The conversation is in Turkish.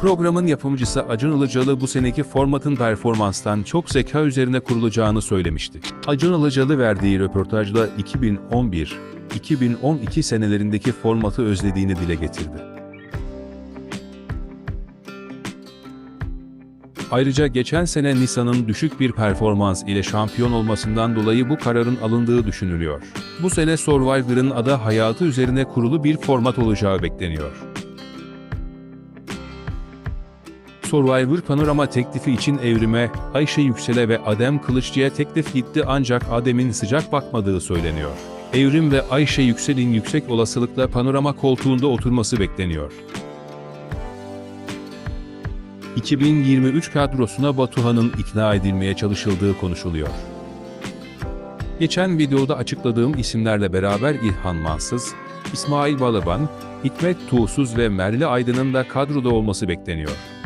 Programın yapımcısı Acun Ilıcalı bu seneki formatın performanstan çok zeka üzerine kurulacağını söylemişti. Acun Ilıcalı verdiği röportajda 2011-2012 senelerindeki formatı özlediğini dile getirdi. Ayrıca geçen sene Nissan'ın düşük bir performans ile şampiyon olmasından dolayı bu kararın alındığı düşünülüyor. Bu sene Survivor'ın ada hayatı üzerine kurulu bir format olacağı bekleniyor. Survivor panorama teklifi için Evrim'e, Ayşe Yüksel'e ve Adem Kılıççı'ya teklif gitti ancak Adem'in sıcak bakmadığı söyleniyor. Evrim ve Ayşe Yüksel'in yüksek olasılıkla panorama koltuğunda oturması bekleniyor. 2023 kadrosuna Batuhan'ın ikna edilmeye çalışıldığı konuşuluyor. Geçen videoda açıkladığım isimlerle beraber İlhan Mansız, İsmail Balaban, Hikmet Tuğsuz ve Merli Aydın'ın da kadroda olması bekleniyor.